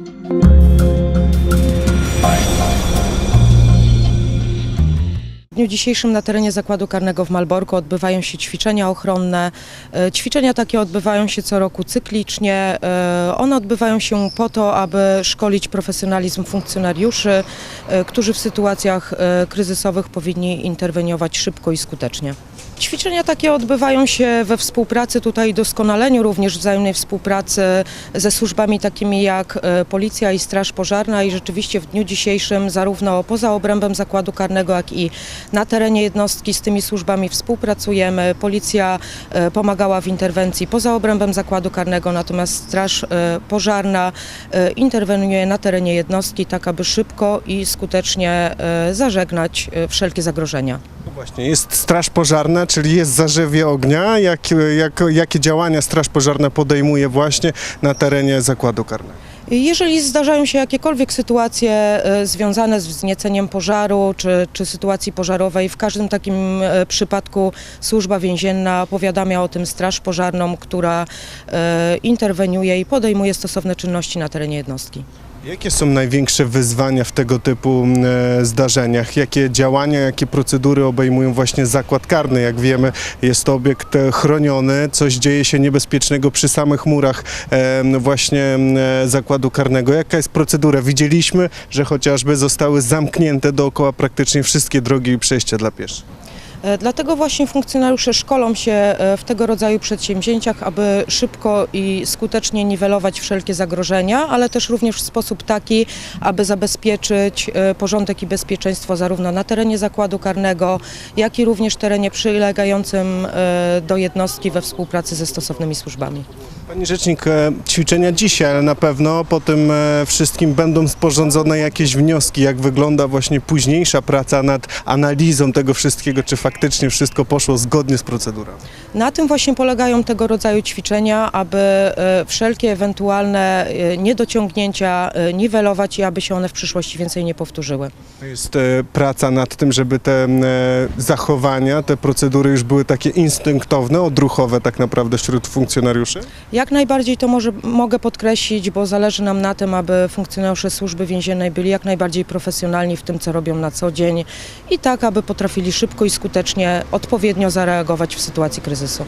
Bye. W dniu dzisiejszym na terenie Zakładu Karnego w Malborku odbywają się ćwiczenia ochronne. E, Ćwiczenia takie odbywają się co roku cyklicznie. E, One odbywają się po to, aby szkolić profesjonalizm funkcjonariuszy, e, którzy w sytuacjach kryzysowych powinni interweniować szybko i skutecznie. Ćwiczenia takie odbywają się we współpracy, tutaj doskonaleniu również wzajemnej współpracy ze służbami takimi jak Policja i Straż Pożarna i rzeczywiście w dniu dzisiejszym zarówno poza obrębem zakładu karnego, jak i na terenie jednostki z tymi służbami współpracujemy. Policja e, pomagała w interwencji poza obrębem zakładu karnego, natomiast Straż e, Pożarna e, interweniuje na terenie jednostki tak, aby szybko i skutecznie zażegnać wszelkie zagrożenia. No Właśnie, jest straż pożarna, czyli jest zarzewie ognia. Jak, jak, jakie działania straż pożarna podejmuje właśnie na terenie zakładu karnego? Jeżeli zdarzają się jakiekolwiek sytuacje e, związane z wznieceniem pożaru czy, czy sytuacji pożarowej, w każdym takim e, przypadku służba więzienna powiadamia o tym straż pożarną, która e, interweniuje i podejmuje stosowne czynności na terenie jednostki. Jakie są największe wyzwania w tego typu e, zdarzeniach? Jakie działania, jakie procedury obejmują właśnie zakład karny? Jak wiemy, jest to obiekt e, chroniony, coś dzieje się niebezpiecznego przy samych murach e, właśnie e, zakładu karnego. Jaka jest procedura? Widzieliśmy, że chociażby zostały zamknięte dookoła praktycznie wszystkie drogi i przejścia dla pieszych. E, Dlatego właśnie funkcjonariusze szkolą się e, w tego rodzaju przedsięwzięciach, aby szybko i skutecznie niwelować wszelkie zagrożenia, ale też również w sposób taki, aby zabezpieczyć e, porządek i bezpieczeństwo zarówno na terenie zakładu karnego, jak i również terenie przylegającym do jednostki we współpracy ze stosownymi służbami. Pani Rzecznik, e, ćwiczenia dzisiaj, ale na pewno po tym e, wszystkim będą sporządzone jakieś wnioski, jak wygląda właśnie późniejsza praca nad analizą tego wszystkiego, czy faktycznie wszystko poszło zgodnie z procedurą. Na tym właśnie polegają tego rodzaju ćwiczenia, aby e, wszelkie ewentualne niedociągnięcia niwelować i aby się one w przyszłości więcej nie powtórzyły. To jest praca nad tym, żeby te zachowania, te procedury już były takie instynktowne, odruchowe tak naprawdę wśród funkcjonariuszy? Jak najbardziej to może, mogę podkreślić, bo zależy nam na tym, aby funkcjonariusze służby więziennej byli jak najbardziej profesjonalni w tym, co robią na co dzień i tak, aby potrafili szybko i skutecznie odpowiednio zareagować w sytuacji kryzysu.